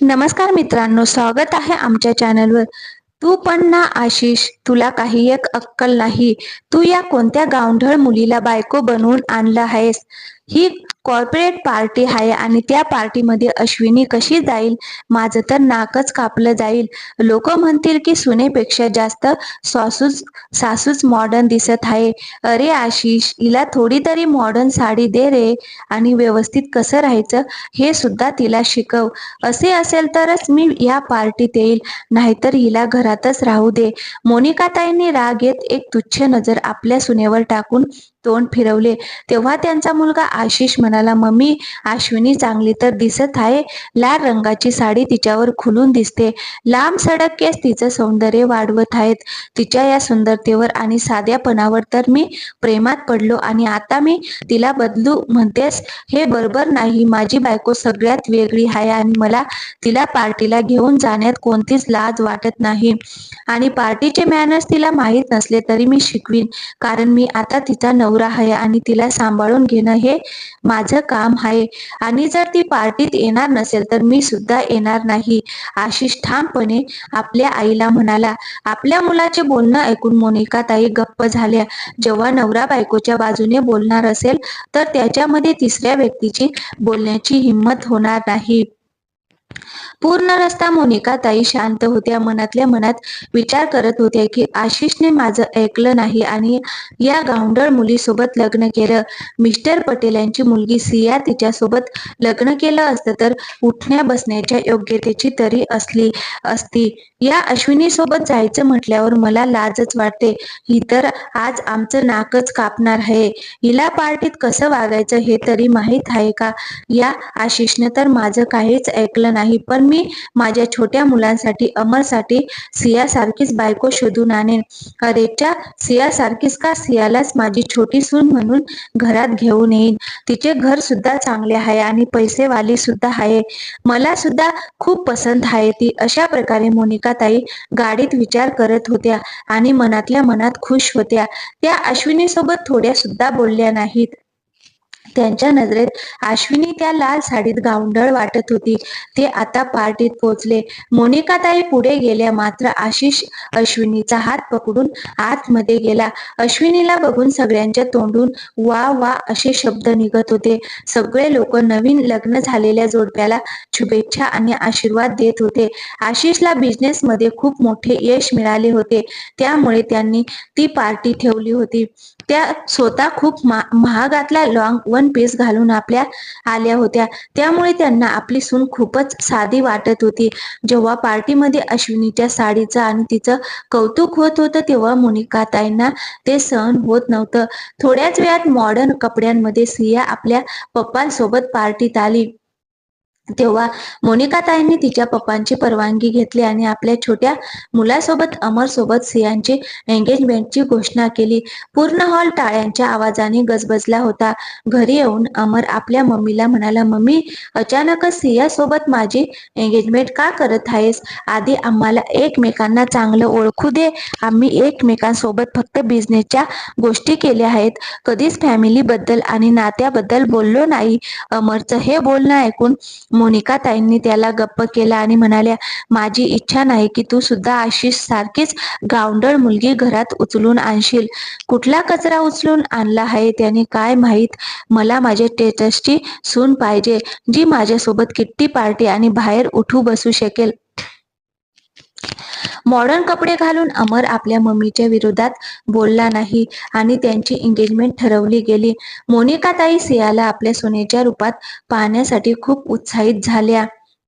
नमस्कार मित्रांनो स्वागत आहे आमच्या चॅनलवर. तू पण ना आशिष तुला काही एक अक्कल नाही. तू या कोणत्या गावढळ मुलीला बायको बनवून आणला आहेस? ही कॉर्पोरेट पार्टी आहे आणि त्या पार्टीमध्ये अश्विनी कशी जाईल? माझं तर नाकच कापलं जाईल. लोक म्हणतील की सुनेपेक्षा जास्त सासूच सासूच मॉडर्न दिसत आहे. अरे आशिष हिला थोडी तरी मॉडर्न साडी दे रे. आणि व्यवस्थित कसं राहायचं हे सुद्धा तिला शिकव. असे असेल तरच मी या पार्टीत येईल. नाहीतर हिला घरातच राहू दे. मोनिकाताईंनी राग येत एक तुच्छ नजर आपल्या सुनेवर टाकून तोंड फिरवले. तेव्हा त्यांचा मुलगा आशिष म्हणाला मम्मी अश्विनी चांगली तर दिसत आहे. लाल रंगाची साडी तिच्यावर खुलून दिसते. लांब सडक केस तिचं सौंदर्य वाढवत आहेत. तिच्या या सुंदरतेवर आणि साध्यापणावर तर मी प्रेमात पडलो आणि आता मी तिला बदलू म्हणतेस हे बरोबर नाही. माझी बायको सगळ्यात वेगळी आहे आणि मला तिला पार्टीला घेऊन जाण्यात कोणतीच लाज वाटत नाही. आणि पार्टीचे मॅनर्स तिला माहीत नसले तरी मी शिकवीन. कारण मी आता तिचा नवरा आहे आणि तिला सांभाळून घेणं हे माझं काम आहे. आणि जर ती पार्टीत येणार नसेल तर मी सुद्धा येणार नाही. आशिष ठामपणे आपल्या आईला म्हणाला आपल्या मुलाचे बोलणं ऐकून मोनिका ताई गप्प झाल्या. जेव्हा नवरा बायकोच्या बाजूने बोलणार असेल तर त्याच्यामध्ये तिसऱ्या व्यक्तीची बोलण्याची हिंमत होणार नाही. पूर्ण रस्ता मोनिका ताई शांत होत्या मनातल्या मनात विचार करत होत्या की आशिषने माझं ऐकलं नाही आणि या गावंडळ मुलीसोबत लग्न केलं. मिस्टर पटेल यांची मुलगी सिया तिच्यासोबत लग्न केलं असतं तर उठण्या बसण्याच्या योग्यतेची तरी असली असती. या अश्विनी सोबत जायचं म्हटल्यावर मला लाजच वाटते. ही तर आज आमचं नाकच कापणार आहे. हिला पार्टीत कसं वागायचं हे तरी माहीत आहे का? या आशिषनं तर माझं काहीच ऐकलं नाही पण मी माझ्या छोट्या मुलांसाठी अमरसाठी सियासारखीच बायको शोधून आणेन. अरेच्या सियासारखीच का सियालाच माझी छोटी सून म्हणून घरात घेऊन येईन? तिचे घर सुद्धा चांगले आहे आणि पैसेवाली सुद्धा आहे. मला सुद्धा खूप पसंत आहे ती. अशा प्रकारे मोनिका ताई गाडीत विचार करत होत्या आणि मनातल्या मनात खुश होत्या. त्या अश्विनी सोबत थोड्या सुद्धा बोलल्या नाहीत. त्यांच्या नजरेत अश्विनी त्या लाल साडीत गावंढळ वाटत होती. ते आता पार्टीत पोहोचले. मोनिकाताई पुढे गेल्या. मात्र आशिष अश्विनीचा हात पकडून आतमध्ये गेला. अश्विनीला बघून सगळ्यांच्या तोंडून वा वा असे शब्द निघत होते. सगळे लोक नवीन लग्न झालेल्या जोडप्याला शुभेच्छा आणि आशीर्वाद देत होते. आशिषला बिझनेस मध्ये खूप मोठे यश मिळाले होते. त्यामुळे त्यांनी ती पार्टी ठेवली होती. त्या स्वतः खूप महागातला लॉंग वन पीस घालून आपल्या आल्या होत्या. त्यामुळे त्यांना आपली सून खूपच साधी वाटत होती. जेव्हा पार्टीमध्ये अश्विनीच्या साडीचं आणि तिचं कौतुक होत होतं तेव्हा मोनिका ताईंना ते सहन होत नव्हतं. थोड्याच वेळात मॉडर्न कपड्यांमध्ये सिया आपल्या पप्पांसोबत पार्टीत आली. तेव्हा मोनिका ताईंनी तिच्या पप्पांची परवानगी घेतली आणि आपल्या छोट्या मुलासोबत अमर सोबत सियांची एंगेजमेंटची घोषणा केली. पूर्ण हॉल टाळ्यांच्या आवाजाने गजबजला होता. घरी येऊन अमर आपल्या मम्मीला म्हणाला मम्मी अचानकच सिया सोबत माझी एंगेजमेंट का करत आहेस? आधी आम्हाला एकमेकांना चांगलं ओळखू दे. आम्ही एकमेकांसोबत फक्त बिझनेसच्या गोष्टी केल्या आहेत. कधीच फॅमिली बद्दल आणि नात्याबद्दल बोललो नाही. अमरचं हे बोलणं ऐकून मोनिका ताईंनी त्याला गप्प केला आणि म्हणाल्या माझी इच्छा नाही की तू सुद्धा आशिष सारखीच गावंडळ मुलगी घरात उचलून आणशील. कुठला कचरा उचलून आणला आहे त्याने काय माहीत? मला माझ्या टेटसची सून पाहिजे जी माझ्यासोबत किट्टी पार्टी आणि बाहेर उठू बसू शकेल. मॉडर्न कपडे घालून अमर आपल्या मम्मीच्या विरोधात बोलला नाही आणि त्यांची एंगेजमेंट ठरवली गेली. मोनिका ताई सियाला आपल्या सोन्याच्या रूपात पाहण्यासाठी खूप उत्साहित झाल्या.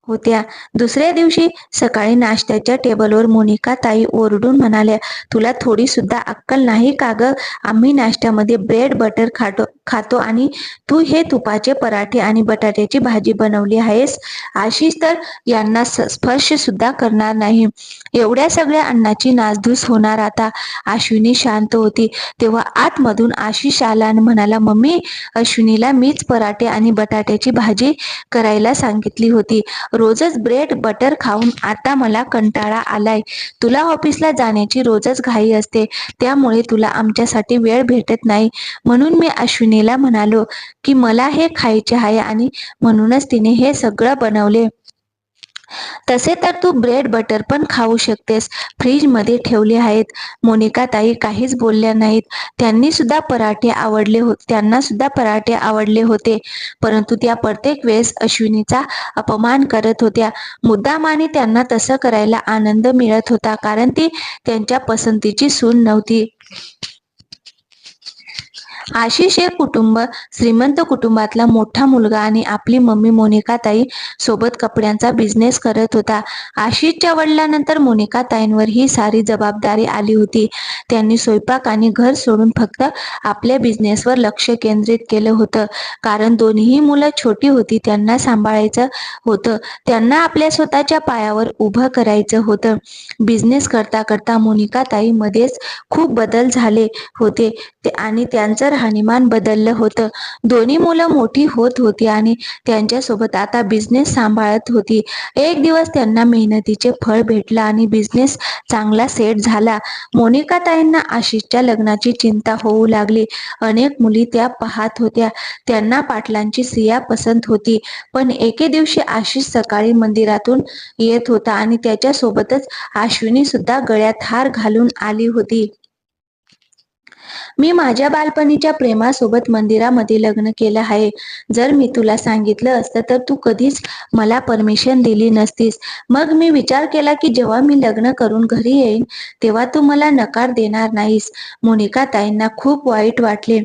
होत्या. दुसऱ्या दिवशी सकाळी नाश्त्याच्या टेबलवर मोनिका ताई ओरडून म्हणाल्या तुला थोडी सुद्धा अक्कल नाही का ग? आम्ही नाश्त्यामध्ये ब्रेड बटर खातो खातो आणि तू हे तुपाचे पराठे आणि बटाट्याची भाजी बनवली आहेस? आशिष तर यांना स्पर्श सुद्धा करणार नाही. एवढ्या सगळ्या अन्नाची नासधूस होणार आता. अश्विनी शांत होती. तेव्हा आतमधून आशिष आला आणि म्हणाला मम्मी अश्विनीला मीच पराठे आणि बटाट्याची भाजी करायला सांगितली होती. रोजच ब्रेड बटर खाऊन आता मला कंटाळा आलाय. तुला ऑफिसला जाण्याची रोजच घाई असते. त्यामुळे तुला आमच्यासाठी वेळ भेटत नाही. म्हणून मी अश्विनीला म्हणालो की मला हे खायचे आहे आणि म्हणूनच तिने हे सगळं बनवले. तसे तर तू ब्रेड बटर पण खाऊ शकतेस. फ्रीजमध्ये ठेवले आहेत. मोनिका ताई काहीच बोलल्या नाहीत. त्यांनी सुद्धा पराठे आवडले होते त्यांना सुद्धा पराठे आवडले होते. परंतु त्या प्रत्येक वेळेस अश्विनीचा अपमान करत होत्या. मुद्दामाने त्यांना तसं करायला आनंद मिळत होता कारण ती त्यांच्या पसंतीची सून नव्हती. आशिष हे कुटुंब श्रीमंत कुटुंबातला मोठा मुलगा आणि आपली मम्मी मोनिका ताई सोबत कपड्यांचा बिझनेस करत होता. आशिषच्या वडिलांनंतर मोनिका ताईंवर ही सारी जबाबदारी आली होती. त्यांनी स्वयंपाक आणि घर सोडून फक्त आपल्या बिझनेसवर लक्ष केंद्रित केलं होतं. कारण दोन्ही मुलं छोटी होती त्यांना सांभाळायचं होतं. त्यांना आपल्या स्वतःच्या पायावर उभं करायचं होतं. बिझनेस करता करता मोनिका ताई मध्येच खूप बदल झाले होते. आणि त्यांचं राहणीमान बदललं होतं. दोन्ही मुलं मोठी होत होती आणि त्यांच्यासोबत आता बिझनेस सांभाळत होती. एक दिवस त्यांना मेहनतीचे फळ भेटलं आणि बिझनेस चांगला सेट झाला. मोनिका ताईंना आशिषच्या लग्नाची चिंता होऊ लागली. अनेक मुली त्या पाहत होत्या. त्यांना पाटलांची सिया पसंत होती. पण एके दिवशी आशिष सकाळी मंदिरातून येत होता आणि त्याच्यासोबतच अश्विनी सुद्धा गळ्यात हार घालून आली होती. मी माझ्या बालपणीच्या प्रेमासोबत मंदिरामध्ये लग्न केलं आहे. जर मी तुला सांगितलं असतं तर तू कधीच मला परमिशन दिली नसतीस. मग मी विचार केला की जेव्हा मी लग्न करून घरी येईन तेव्हा तू मला नकार देणार नाहीस. मोनिका ताईंना खूप वाईट वाटले.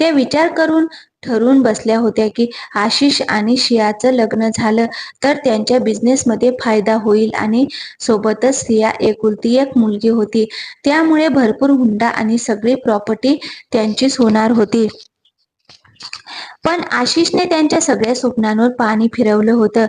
ते विचार करून ठरवून बसल्या होत्या की आशिष आणि शियाचं लग्न झालं तर त्यांच्या बिझनेसमध्ये फायदा होईल आणि सोबतच सिया एकुलती एक मुलगी होती. त्यामुळे भरपूर हुंडा आणि सगळी प्रॉपर्टी त्यांचीच होणार होती. पण आशिषने त्यांच्या सगळ्या स्वप्नांवर पाणी फिरवलं होतं.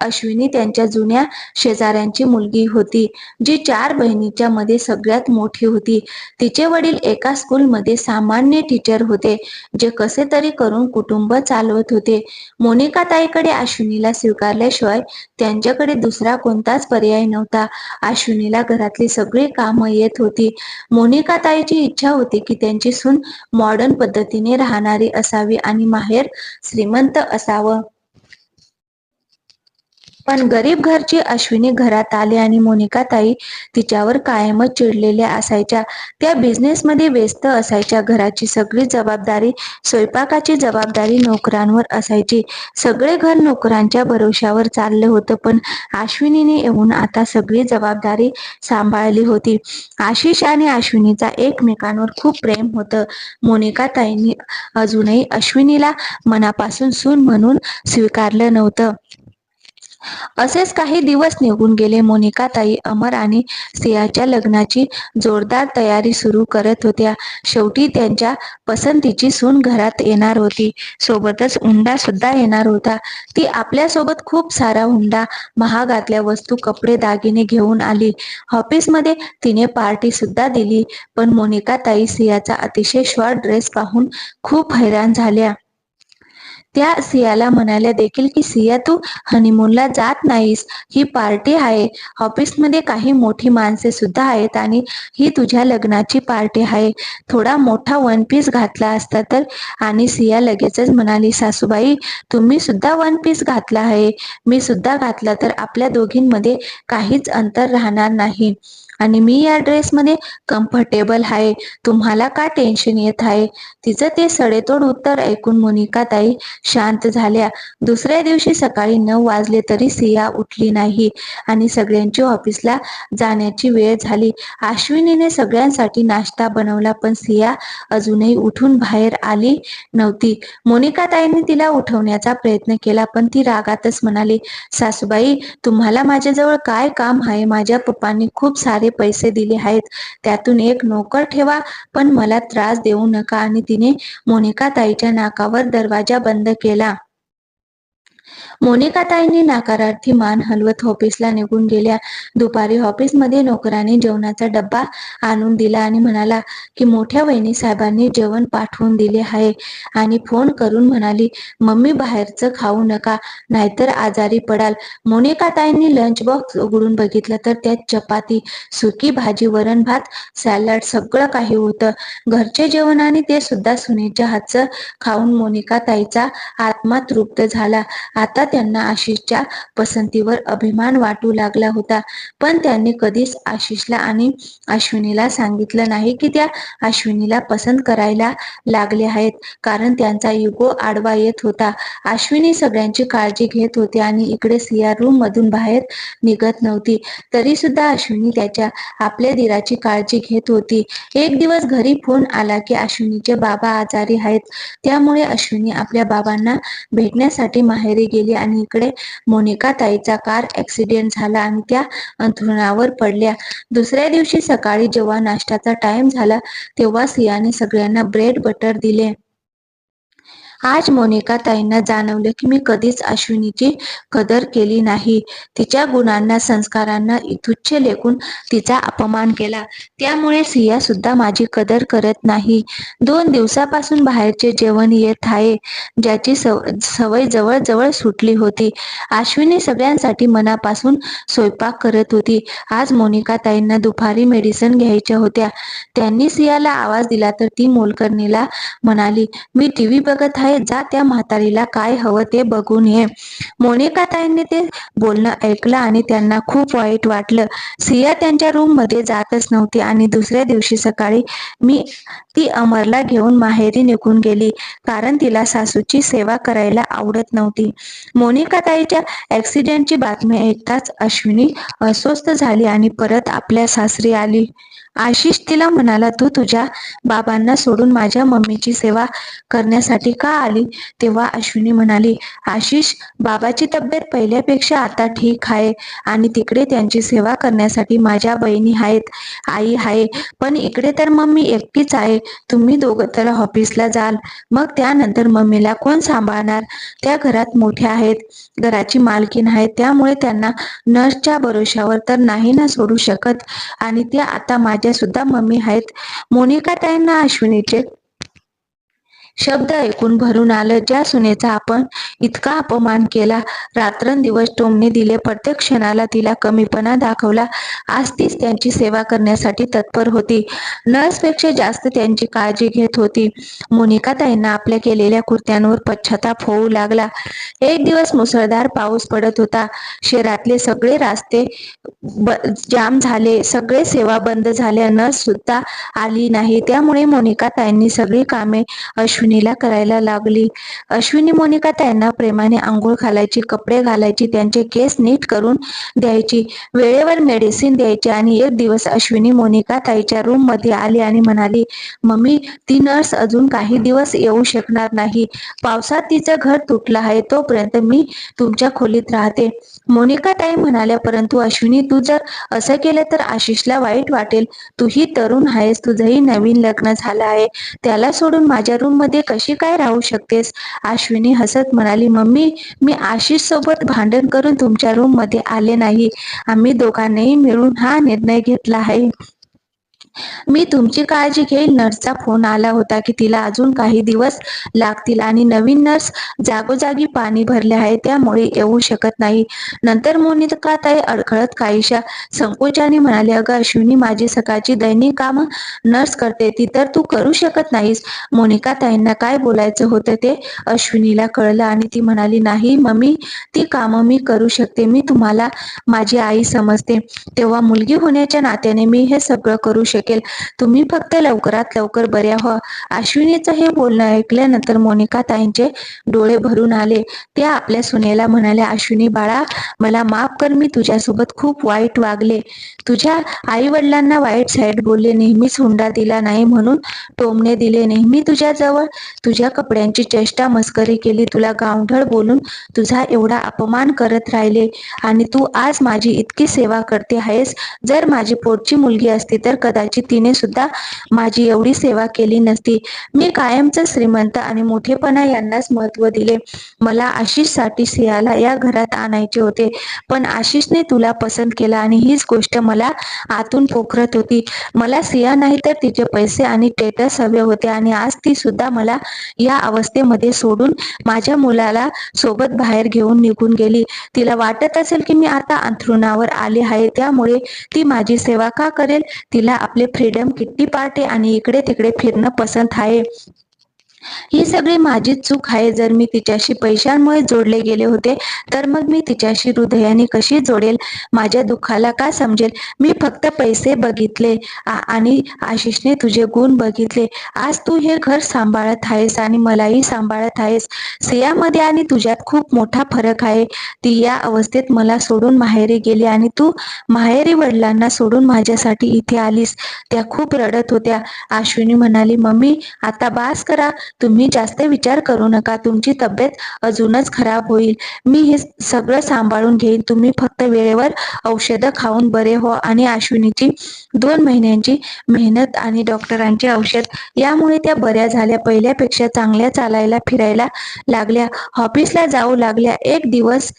अश्विनी त्यांच्या जुन्या शेजाऱ्यांची मुलगी होती जी चार बहिणीच्या मध्ये सगळ्यात मोठी होती. तिचे वडील एका स्कूलमध्ये सामान्य टीचर होते जे कसे तरी करून कुटुंब चालवत होते. मोनिका ताईकडे अश्विनीला स्वीकारल्याशिवाय त्यांच्याकडे दुसरा कोणताच पर्याय नव्हता. अश्विनीला घरातली सगळी कामं येत होती. मोनिका ताईची इच्छा होती की त्यांची सून मॉडर्न पद्धतीने राहणारी असावी आणि माहेर श्रीमंत असावं पण गरीब घरची अश्विनी घरात आली आणि मोनिका ताई तिच्यावर कायमच चिडलेल्या असायच्या. त्या बिझनेसमध्ये व्यस्त असायच्या. घराची सगळी जबाबदारी स्वयंपाकाची जबाबदारी नोकरांवर असायची. सगळे घर नोकरांच्या भरोश्यावर चाललं होतं पण अश्विनीने येऊन आता सगळी जबाबदारी सांभाळली होती. आशिष आणि अश्विनीचा एकमेकांवर खूप प्रेम होतं. मोनिका ताईंनी अजूनही अश्विनीला मनापासून सून म्हणून स्वीकारलं नव्हतं. असेच काही दिवस निघून गेले. मोनिका ताई अमर आणि सियाच्या लग्नाची जोरदार तयारी सुरू करत होत्या. शेवटी त्यांच्या पसंतीची सून घरात येणार होती. सोबतच हुंडा सुद्धा येणार होता. ती आपल्यासोबत खूप सारा हुंडा महागातल्या वस्तू कपडे दागिने घेऊन आली. ऑफिसमध्ये तिने पार्टी सुद्धा दिली पण मोनिका ताई सियाचा अतिशय शॉर्ट ड्रेस पाहून खूप हैराण झाल्या. त्या सियाला म्हणाल्या देखील की सिया तू हनीमूनला जात नाहीस. ही पार्टी आहे. ऑफिसमध्ये काही मोठी माणसे सुद्धा आहेत आणि ही तुझ्या लग्नाची पार्टी आहे. थोडा मोठा वन पीस घातला असता तर? आणि सिया लगेचच म्हणाली सासूबाई तुम्ही सुद्धा वन पीस घातला आहे. मी सुद्धा घातला तर आपल्या दोघींमध्ये काहीच अंतर राहणार नाही. आणि मी या ड्रेसमध्ये कम्फर्टेबल आहे. तुम्हाला का टेन्शन येत आहे? तिचं ते सडेतोड उत्तर ऐकून मोनिका ताई शांत झाल्या. दुसऱ्या दिवशी सकाळी नऊ वाजले तरी सिया उठली नाही आणि सगळ्यांची ऑफिसला जाण्याची वेळ झाली. अश्विनीने सगळ्यांसाठी नाश्ता बनवला पण सिया अजूनही उठून बाहेर आली नव्हती. मोनिकाताईंनी तिला उठवण्याचा प्रयत्न केला पण ती रागातच म्हणाली सासूबाई तुम्हाला माझ्याजवळ काय काम आहे? माझ्या पप्पांनी खूप सारे पैसे दिले आहेत. त्यातून एक नोकर ठेवा पण मला त्रास देऊ नका. आणि तिने मोनिका ताईच्या नाकावर दरवाजा बंद केला. मोनिकाताईंनी नाकारार्थी मान हलवत ऑफिसला निघून गेल्या. दुपारी ऑफिसमध्ये नोकराने जेवणाचा डब्बा आणून दिला आणि म्हणाला की मोठ्या वहिनी साहेबांनी जेवण पाठवून दिले आहे आणि फोन करून म्हणाली मम्मी बाहेरचं खाऊ नका नाहीतर आजारी पडाल. मोनिकाताईंनी लंच बॉक्स उघडून बघितलं तर त्यात चपाती सुकी भाजी वरण भात सॅलड सगळं काही होतं. घरचे जेवण आणि ते सुद्धा सुनेच्या हातचं खाऊन मोनिका ताईचा आत्मा तृप्त झाला. आता त्यांना आशिषच्या पसंतीवर अभिमान वाटू लागला होता. पण त्यांनी कधीच आशिषला आणि अश्विनीला सांगितलं नाही की त्या अश्विनीला पसंत करायला लागले आहेत. कारण त्यांचा युगो आडवा येत होता. अश्विनी सगळ्यांची काळजी घेत होती आणि इकडे सिया रूम मधून बाहेर निघत नव्हती. तरी सुद्धा अश्विनी त्याच्या आपल्या दिराची काळजी घेत होती. एक दिवस घरी फोन आला की अश्विनीचे बाबा आजारी आहेत. त्यामुळे अश्विनी आपल्या बाबांना भेटण्यासाठी माहेरी गेली आणि इकडे मोनिका ताईचा कार ऍक्सिडेंट झाला आणि त्या अंथरुणावर पडल्या. दुसऱ्या दिवशी सकाळी जेव्हा नाश्त्याचा टाइम झाला तेव्हा सियाने सगळ्यांना ब्रेड बटर दिले. आज मोनिका ताईंना जाणवलं की मी कधीच अश्विनीची कदर केली नाही. तिच्या गुणांना संस्कारांना तुच्छ लेखून तिचा अपमान केला. त्यामुळे सिया सुद्धा माझी कदर करत नाही. दोन दिवसापासून बाहेरचे जेवण येत आहे ज्याची सवय जवळजवळ सुटली होती. अश्विनी सगळ्यांसाठी मनापासून स्वयंपाक करत होती. आज मोनिका ताईंना दुपारी मेडिसिन घ्यायच्या होत्या. त्यांनी सियाला आवाज दिला तर ती मोलकर्णीला म्हणाली मी टीव्ही बघत आहे जा त्या म्हातारीला काय हवं ते बघून ये. मोनिका ताईंनी ते बोलणं ऐकलं आणि त्यांना खूप वाईट वाटलं. सिया त्यांच्या रूममध्ये जातच नव्हती आणि दुसऱ्या दिवशी सकाळी मी ती अमरला घेऊन माहेरी निघून गेली कारण तिला सासूची सेवा करायला आवडत नव्हती. मोनिका ताईच्या ऍक्सिडेंटची बातमी ऐकताच अश्विनी अस्वस्थ झाली आणि परत आपल्या सासरी आली. आशिष तिला म्हणाला तू तुझ्या बाबांना सोडून माझ्या मम्मीची सेवा करण्यासाठी का आली? तेव्हा अश्विनी म्हणाली आशिष बाबाची तब्येत पहिल्यापेक्षा आता ठीक आहे आणि तिकडे त्यांची सेवा करण्यासाठी माझ्या बहिणी आहेत आई आहे पण इकडे तर मम्मी एकटीच आहे तुम्ही दोघं तर ऑफिसला जाल मग त्यानंतर मम्मीला कोण सांभाळणार? त्या घरात मोठ्या आहेत घराची मालकीन आहेत त्यामुळे त्यांना नर्सच्या भरोशावर तर नाही ना सोडू शकत आणि त्या आता माझ्या सुद्धा मम्मी आहेत. मोनिका ताईंना अश्विनीचे शब्द ऐकून भरून आलं. ज्या सुनेचा आपण इतका अपमान केला रात्रंदिवस टोमने दिले प्रत्येक क्षणाला तिला कमीपणा दाखवला आज तीच त्यांची सेवा करण्यासाठी तत्पर होती. नर्सपेक्षा जास्त त्यांची काळजी घेत होती. मोनिका ताईंना आपल्या केलेल्या कुर्त्यांवर पश्चाताप होऊ लागला. एक दिवस मुसळधार पाऊस पडत होता. शहरातले सगळे रास्ते जाम झाले. सगळे सेवा बंद झाल्या. नर्स सुद्धा आली नाही. त्यामुळे मोनिका ताईंनी सगळी कामे अश्विनी अश्विनीला करायला लागली. अश्विनी मोनिका त्यांना प्रेमाने आंघोळ घालायची कपडे घालायची त्यांचे केस नीट करून द्यायची. वेळेवर मेडिसिन द्यायची आणि एक दिवस अश्विनी मोनिका ताईच्या रूममध्ये आली आणि म्हणाली मम्मी ती नर्स अजून काही दिवस येऊ शकणार नाही. पावसात तिचं घर तुटलं आहे तोपर्यंत मी तुमच्या खोलीत राहते. मोनिका ताई म्हणाल्या परंतु अश्विनी तू जर असं केलं तर आशिषला वाईट वाटेल. तूही तरुण आहेस तुझंही नवीन लग्न झालं आहे. त्याला सोडून माझ्या रूममध्ये कशी काय राहू शकतेस? अश्विनी हसत म्हणाली मम्मी मी आशिष सोबत भांडण करून तुमच्या रूममध्ये आले नाही. आम्ही दोघांनाही मिळून हा निर्णय घेतला आहे. मी तुमची काळजी घेईल नर्सचा फोन आला होता की तिला अजून काही दिवस लागतील आणि नवीन नर्स जागोजागी पाणी भरले आहे त्यामुळे येऊ शकत नाही. नंतर मोनिका ताई अडखळत काहीशा संकोचाने म्हणाले अगं अश्विनी माझी सकाळची दैनिक काम नर्स करते ती तर तू करू शकत नाहीस. मोनिका ताईंना काय बोलायचं होतं ते अश्विनीला कळलं आणि ती म्हणाली नाही मम्मी ती कामं मी करू शकते. मी तुम्हाला माझी आई समजते. तेव्हा मुलगी होण्याच्या नात्याने मी हे सगळं करू शकते शकेल तुम्ही फक्त लवकरात लवकर बऱ्या व्हा. अश्विनीचं हे बोलणं ऐकल्यानंतर मोनिका ताईंचे डोळे भरून आले. त्या आपल्या सुनेला म्हणाल्या अश्विनी बाळा मला माफ कर मी तुझ्यासोबत खूप वाईट वागले. तुझ्या आई वडिलांना वाईट साईड बोलले नेहमीच हुंडा दिला नाही म्हणून टोमणे दिले. नेहमी तुझ्याजवळ तुझ्या कपड्यांची चेष्टा मस्करी केली. तुला गावढळ बोलून तुझा एवढा अपमान करत राहिले. आणि तू आज माझी इतकी सेवा करते आहेस. जर माझी पोटची मुलगी असती तर कदाचित तिने सुद्धा माझी एवढी सेवा केली नसती. मी कायमच श्रीमंत आणि मोठेपणा यांनाच महत्त्व दिले. मला आशिषसाठी सियाला या घरात आणायचे होते. पण आशिषने तुला पसंत केला आणि हीच गोष्ट मला आतून पोखरत होती. मला सिया नाही तर तिचे पैसे आणि टेटस हवे होते आणि आज ती सुद्धा मला या अवस्थेमध्ये सोडून माझ्या मुलाला सोबत बाहेर घेऊन निघून गेली. तिला वाटत असेल की मी आता अंथरुणावर आले आहे. त्यामुळे ती माझी सेवा का करेल? तिला आपले फ्रीडम किट्टी पार्टी आणि इकडे तिकडे फिरणं पसंत आहे. ही सगळी माझी चूक आहे. जर मी तिच्याशी पैशांमुळे जोडले गेले होते तर मग मी तिच्याशी हृदयाने कशी जोडेल? माझ्या दुःखाला का समजेल? मी फक्त पैसे बघितले आणि आशिषने तुझे गुण बघितले. आज तू हे घर सांभाळत आहेस आणि मलाही सांभाळत आहेस. सियामध्ये आणि तुझ्यात खूप मोठा फरक आहे. ती या अवस्थेत मला सोडून माहेरी गेली आणि तू माहेरी वडिलांना सोडून माझ्यासाठी इथे आलीस. त्या खूप रडत होत्या. अश्विनी म्हणाली मम्मी आता बास करा. तुम्ही जास्त विचार करू नका. तुमची तब्येत अजूनच खराब होईल. मी हे सगळं सांभाळून घेईन. तुम्ही फक्त वेळेवर औषधं खाऊन बरे हो आणि अश्विनीची दोन महिन्यांची मेहनत आणि डॉक्टरांचे औषध यामुळे त्या बऱ्या झाल्या. पहिल्यापेक्षा चांगल्या चालायला फिरायला लागल्या. ऑफिसला जाऊ लागल्या. एक दिवस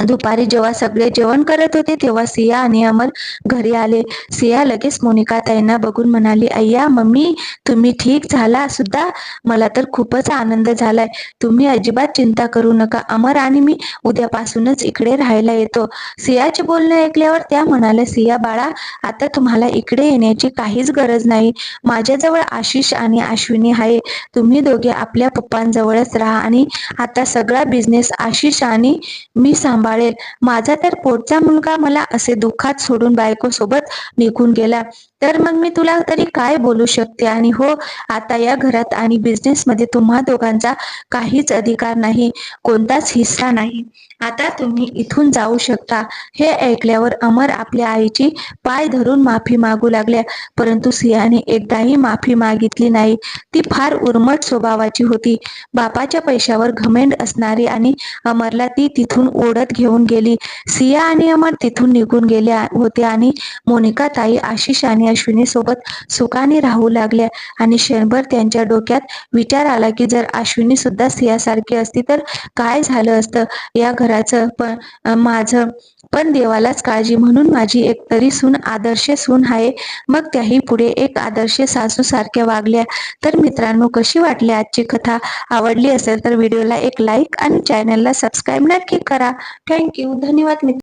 दुपारी जेव्हा सगळे जेवण करत होते तेव्हा सिया आणि अमर घरी आले. सिया लगेच मोनिका ताईंना बघून म्हणाली अय्या मम्मी तुम्ही ठीक झाला सुद्धा? मला तर खूपच आनंद झालाय. तुम्ही अजिबात चिंता करू नका. अमर आणि मी उद्यापासूनच इकडे राहायला येतो. सियाचे बोलणे ऐकल्यावर त्या म्हणाल्या सिया बाळा आता तुम्हाला इकडे येण्याची काहीच गरज नाही. माझ्याजवळ आशिष आणि अश्विनी आहे. तुम्ही दोघे आपल्या पप्पांजवळच राहा आणि आता सगळा बिझनेस आशिष आणि मी सांभाळेल. माझा तर पोटचा मुलगा मला असे दुःखात सोडून बायको सोबत निघून गेला. तर मग मी तुला तरी काय बोलू शकते? आणि हो आता या घरात आणि बिझनेस मध्ये तुम्हा दोघांचा काहीच अधिकार नाही कोणताच हिस्सा नाही. आता तुम्ही इथून जाऊ शकता. हे ऐकल्यावर अमर आपल्या आईची पाय धरून माफी मागू लागल्या. परंतु सियाने एकदाही माफी मागितली नाही. ती फार उर्मट स्वभावाची होती. बापाच्या पैशावर घमेंड असणारी आणि अमरला ती तिथून ओढत घेऊन गेली. सिया आणि अमर तिथून निघून गेल्या होत्या आणि मोनिका ताई आशिष आणि अश्विनी सोबत सुखाने राहू लागल्या आणि क्षणभर त्यांच्या डोक्यात विचार आला की जर अश्विनी सुद्धा सियासारखी असती तर काय झालं असतं? या घराचं पण माझं पण देवालाच काळजी म्हणून माझी एक तरी सून आदर्श सून आहे. मग त्याही पुढे एक आदर्श सासू सारख्या वागल्या. तर मित्रांनो कशी वाटली आजची कथा? आवडली असेल तर व्हिडिओला एक लाईक आणि चॅनलला सबस्क्राईब नक्की करा. थँक्यू धन्यवाद मित्र